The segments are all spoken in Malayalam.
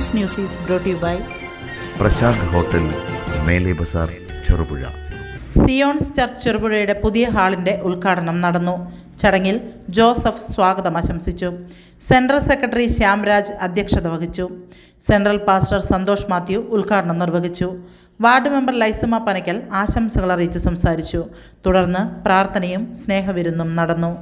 This news is brought you by Prashanth hotel Mele Bazar Cherupuzha. Zion's church ചെറുപുഴയുടെ പുതിയ ഹാളിന്റെ ഉദ്ഘാടനം നടന്നു. ചടങ്ങിൽ ജോസഫ് സ്വാഗതം ആശംസിച്ചു. സെൻട്രൽ സെക്രട്ടറി ശ്യാംരാജ് അധ്യക്ഷത വഹിച്ചു. സെൻട്രൽ പാസ്റ്റർ സന്തോഷ് മാത്യു ഉദ്ഘാടനം നിർവഹിച്ചു. വാർഡ് മെമ്പർ ലൈസമ്മ പനക്കൽ ആശംസകൾ അറിയിച്ച് സംസാരിച്ചു. തുടർന്ന് പ്രാർത്ഥനയും സ്നേഹവിരുന്നും നടന്നു.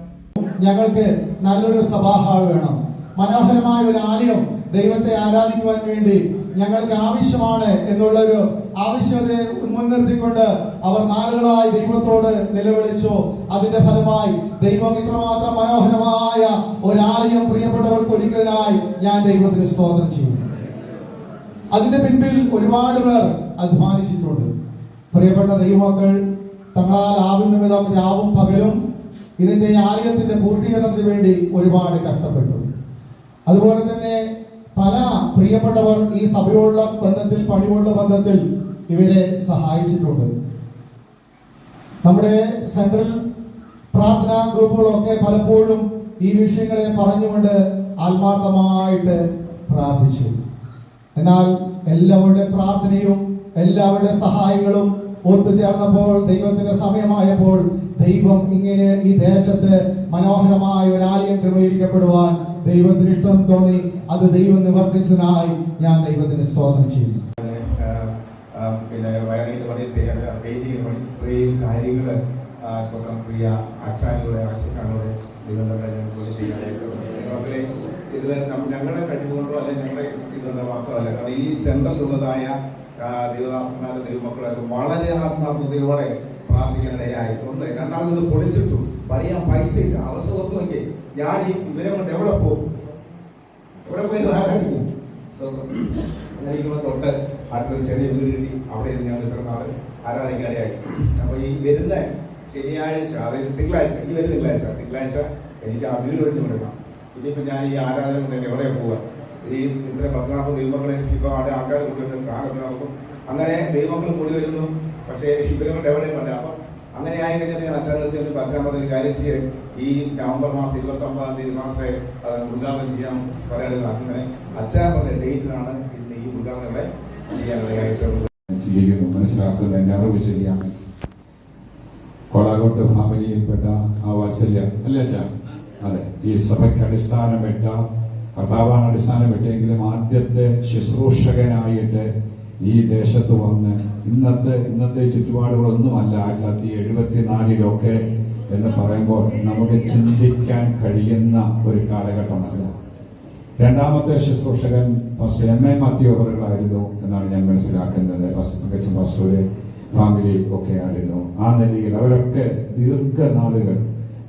ഞങ്ങൾക്ക് നല്ലൊരു സഭാഹാൾ വേണം. മനോഹരമായ ഒരു ആലയം ദൈവത്തെ ആരാധിക്കുവാൻ വേണ്ടി ഞങ്ങൾക്ക് ആവശ്യമാണ് എന്നുള്ളൊരു ആവശ്യത്തെ മുൻനിർത്തിക്കൊണ്ട് അവർ നാളുകളായി ദൈവത്തോട് നിലവിളിച്ചു. അതിന്റെ ഫലമായി ദൈവം ഇത്രമാത്രം മനോഹരമായ ഒരാലയം പ്രിയപ്പെട്ടവർക്ക് ഒരുക്കുന്നതിനായി ഞാൻ ദൈവത്തിന് സ്തോത്രം ചെയ്യുന്നു. അതിന്റെ പിൻപിൽ ഒരുപാട് പേർ അധ്വാനിച്ചിട്ടുണ്ട് പ്രിയപ്പെട്ട ദൈവമക്കൾ തങ്ങളാൽ ആവുന്ന വിധം രാവും പകലും ഇതിന്റെ ആലയത്തിന്റെ പൂർത്തീകരണത്തിന് വേണ്ടി ഒരുപാട് കഷ്ടപ്പെട്ടു. അതുപോലെ തന്നെ പല പ്രിയപ്പെട്ടവർ ഈ സഭയോടുള്ള ബന്ധത്തിൽ പണിയുള്ള ബന്ധത്തിൽ ഇവരെ സഹായിച്ചിട്ടുണ്ട്. നമ്മുടെ സെൻട്രൽ പ്രാർത്ഥനാ ഗ്രൂപ്പുകളൊക്കെ പലപ്പോഴും ഈ വിഷയങ്ങളെ പറഞ്ഞുകൊണ്ട് ആത്മാർത്ഥമായിട്ട് പ്രാർത്ഥിച്ചു. എന്നാൽ എല്ലാവരുടെ പ്രാർത്ഥനയും എല്ലാവരുടെ സഹായങ്ങളും ഒത്തുചേർന്നപ്പോൾ ദൈവത്തിന്റെ സമയമായപ്പോൾ ദൈവം ഇങ്ങനെ ഈ ദേശത്ത് മനോഹരമായ ഒരു ആലയം ക്രമീകരിക്കപ്പെടുവാൻ ദൈവത്തിന് ഇഷ്ടം തോന്നി. അത് ദൈവം നിവർത്തിച്ചതിനായി ഞാൻ ദൈവത്തിന് സ്തോത്രം ചെയ്യുന്നു. പിന്നെ വയറിങ്ങിന്റെ പണി പെയിന്റിങ് പണി ഇത്രയും കാര്യങ്ങൾ സ്വന്തം പ്രിയ അച്ഛാനിലൂടെ ആശിക്കാനിലൂടെ ദൈവം ഞങ്ങൾക്ക് ചെയ്യാനായിട്ട് ഇതിൽ ഞങ്ങളുടെ കഴിവുകൊണ്ടോ അല്ലെങ്കിൽ ഞങ്ങളുടെ ഇതൊന്നും മാത്രമല്ല കാരണം ഈ സെൻട്രലിലുള്ളതായ ദൈവദാസന്മാരുടെ ദൈവമക്കളൊക്കെ വളരെ ആത്മാർത്ഥതയോടെ പ്രാർത്ഥിക്കാനിടയായിട്ടുണ്ട് രണ്ടാമത് പൊളിച്ചിട്ടു. പണിയാൻ പൈസ ഇല്ല അവസ്ഥ ഞാൻ ഈ ഇവരെ കൊണ്ട് എവിടെ പോകും? എവിടെ പോയി ആരാധിക്കും ഇരിക്കുമ്പോൾ തൊട്ട് അടുത്തൊരു ചെറിയ വീട് കിട്ടി. അവിടെ ഇരുന്ന് ഞങ്ങൾ ഇത്ര നാൾ ആരാധിക്കാതെയായി അപ്പൊ ഈ വരുന്ന ശനിയാഴ്ച അതായത് തിങ്കളാഴ്ച ഈ വരുന്ന തിങ്കളാഴ്ച. തിങ്കളാഴ്ച എനിക്ക് ആ വീട് ഒഴിഞ്ഞു കൊടുക്കണം ഇനിയിപ്പോ ഞാൻ ഈ ആരാധന കൊണ്ട് എവിടെ പോവാ? ഈ ഇത്ര പത്നാമത് ദൈവങ്ങളെ ഇപ്പൊ അവിടെ ആൾക്കാർ കൊണ്ടുവരുന്ന കാണുന്നു നടക്കും? അങ്ങനെ ദൈവങ്ങൾ കൂടി വരുന്നു. പക്ഷേ ഇവരെ കൊണ്ട് എവിടെയും വേണ്ട അപ്പം അങ്ങനെ ആയി കഴിഞ്ഞാൽ ഞാൻ അച്ഛനത്തിൽ അച്ഛൻ പറഞ്ഞ ഒരു കാര്യം ചെയ്യാൻ ഈ നവംബർ മാസം ഇരുപത്തി ഒമ്പതാം തീയതി മാസേ ഉദ്ഘാടനം ചെയ്യാൻ പറയുന്നത് അങ്ങനെ അച്ഛൻ പറഞ്ഞ ഡേറ്റിലാണ് ഇന്ന് ഈ ഉദ്ഘാടനങ്ങളെ ചെയ്യാനുള്ള മനസ്സിലാക്കുന്ന. എന്റെ അറിവ് ശരിയാണ് കൊളാകോട്ട് ഫാമിലിയിൽപ്പെട്ട ആ വാത്സല്യം. അല്ലേ അച്ഛാ? അതെ. ഈ സഭയ്ക്ക് അടിസ്ഥാനമിട്ട കർത്താവാണ് അടിസ്ഥാനമിട്ടെങ്കിലും ആദ്യത്തെ ശുശ്രൂഷകനായിട്ട് ഈ ദേശത്ത് വന്ന് ഇന്നത്തെ ഇന്നത്തെ ചുറ്റുപാടുകളൊന്നുമല്ല ആയിരത്തി തൊള്ളായിരത്തി എഴുപത്തിനാലിലൊക്കെ എന്ന് പറയുമ്പോൾ നമുക്ക് ചിന്തിക്കാൻ കഴിയുന്ന ഒരു കാലഘട്ടമല്ല രണ്ടാമത്തെ ശുശ്രൂഷകൻ പാസ്റ്റർ എം എ മാത്യു അവറുകളായിരുന്നു എന്നാണ് ഞാൻ മനസ്സിലാക്കുന്നത്. തങ്കച്ചൻ പാസ്റ്ററുടെ ഫാമിലി ഒക്കെ ആയിരുന്നു. ആ നിലയിൽ അവരൊക്കെ ദീർഘനാളുകൾ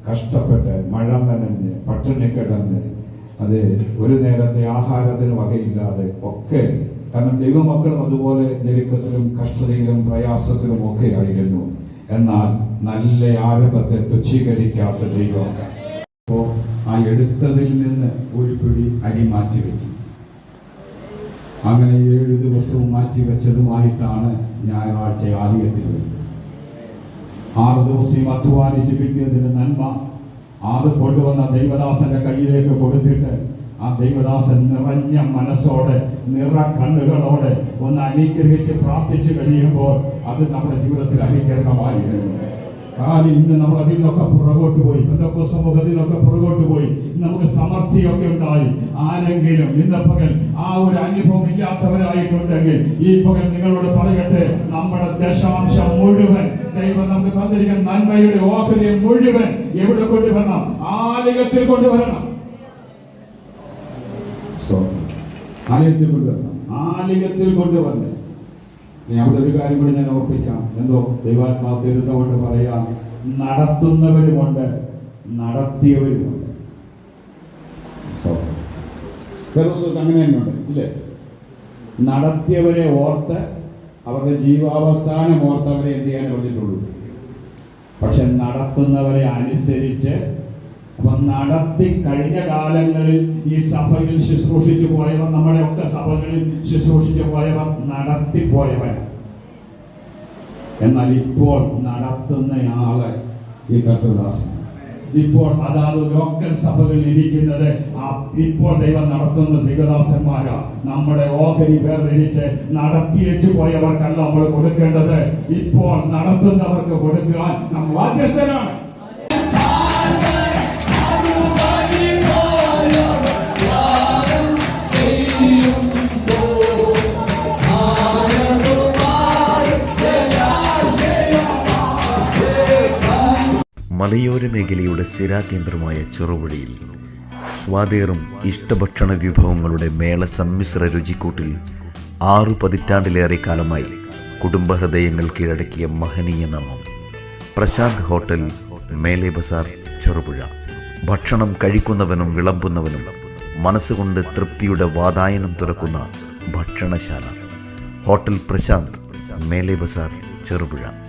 കഷ്ടപ്പെട്ട് മഴ നനഞ്ഞ് പട്ടിണി കിടന്ന് അത് ഒരു നേരത്തെ ആഹാരത്തിന് വകയില്ലാതെ ഒക്കെ കാരണം ദൈവമക്കളും അതുപോലെ ഞെരുക്കത്തിലും കഷ്ടതയിലും പ്രയാസത്തിലും ഒക്കെ ആയിരുന്നു. എന്നാൽ നല്ല ആരംഭത്തെ തുച്ഛീകരിക്കാത്ത ദൈവം അപ്പോൾ ആ എടുത്തതിൽ നിന്ന് ഒരു പിടി അരി മാറ്റി വെച്ചു. അങ്ങനെ ഏഴ് ദിവസവും മാറ്റി വെച്ചതുമായിട്ടാണ് ഞായറാഴ്ച ആദ്യത്തിൽ വരുന്നത്. ആറ് ദിവസം അധ്വാനിച്ച് കിട്ടിയതിന് നന്മ അത് കൊണ്ടുവന്ന ദൈവദാസന്റെ കയ്യിലേക്ക് കൊടുത്തിട്ട് ആ ദൈവദാസൻ നിറഞ്ഞ മനസ്സോടെ നിറ കണ്ണുകളോടെ ഒന്ന് അനുഗ്രഹിച്ച് പ്രാർത്ഥിച്ചു കഴിയുമ്പോൾ അത് നമ്മുടെ ജീവിതത്തിൽ അനുഗ്രഹമായിരുന്നു. കാലം ഇന്ന് നമ്മൾ അതിൽ നിന്നൊക്കെ പുറകോട്ട് പോയി എന്തൊക്കെ സമൂഹത്തിൽ നിന്നൊക്കെ പുറകോട്ട് പോയി നമുക്ക് സമർത്ഥിയൊക്കെ ഉണ്ടായി. ആരെങ്കിലും ഇന്ന് പകൽ ആ ഒരു അനുഭവം ഇല്ലാത്തവരായിട്ടുണ്ടെങ്കിൽ ഈ പകൽ നിങ്ങളോട് പറയട്ടെ നമ്മുടെ ദശാംശം തന്നിരിക്കുന്ന നന്മയുടെ ഓഹരിയെ മുഴുവൻ എവിടെ കൊണ്ടുവരണം? ആലയത്തിൽ കൊണ്ടുവരണം. ആലയത്തിൽ കൊണ്ടുവരണം. ആലയത്തിൽ കൊണ്ടുവന്ന്. അവിടെ ഒരു കാര്യം കൂടി ഞാൻ ഓർപ്പിക്കാം. എന്തോ ദൈവാത്മാവ് തരുന്നതുകൊണ്ട് പറയാം നടത്തുന്നവരുമുണ്ട് നടത്തിയവരുമുണ്ട്. അങ്ങനെ തന്നെയുണ്ട് ഇല്ലേ? നടത്തിയവരെ ഓർത്ത് അവരുടെ ജീവാവസാനം ഓർത്ത് അവരെ എന്ത് ചെയ്യാൻ പറഞ്ഞിട്ടുള്ളൂ? പക്ഷെ നടത്തുന്നവരെ അനുസരിച്ച് അപ്പൊ നടത്തി കഴിഞ്ഞ കാലങ്ങളിൽ ഈ സഭയിൽ ശുശ്രൂഷിച്ചു പോയവർ നമ്മുടെ ഒക്കെ സഭകളിൽ ശുശ്രൂഷിച്ചു പോയവർ നടത്തി പോയവൻ. എന്നാൽ ഇപ്പോൾ നടത്തുന്നയാൾ ഈ കർത്തദാസൻ ഇപ്പോൾ അതാത് ലോക്കൽ സഭകളിൽ ഇരിക്കുന്നത് ആ ഇപ്പോൾ ദൈവം നടത്തുന്ന ദിഗദാസന്മാരാ നമ്മുടെ ഓഹരി വേർതിരിച്ച് നടത്തിയേച്ചു പോയവർക്കല്ല നമ്മൾ കൊടുക്കേണ്ടത്. ഇപ്പോൾ നടത്തുന്നവർക്ക് കൊടുക്കുവാൻ നമ്മൾ ബാധ്യസ്ഥരാണ് മലയോര മേഖലയുടെ സ്ഥിരാകേന്ദ്രമായ ചെറുപുഴയിൽ സ്വാതേറും ഇഷ്ടഭക്ഷണ വിഭവങ്ങളുടെ മേള സമ്മിശ്ര രുചിക്കൂട്ടിൽ ആറു പതിറ്റാണ്ടിലേറെ കാലമായി കുടുംബഹൃദയങ്ങൾ കീഴടക്കിയ മഹനീയ നാമം. പ്രശാന്ത് ഹോട്ടൽ മേലെ ബസാർ ചെറുപുഴ. ഭക്ഷണം കഴിക്കുന്നവനും വിളമ്പുന്നവനും മനസ്സുകൊണ്ട് തൃപ്തിയുടെ വാതായനം തുറക്കുന്ന ഭക്ഷണശാല. ഹോട്ടൽ പ്രശാന്ത് മേലെ ബസാർ ചെറുപുഴ.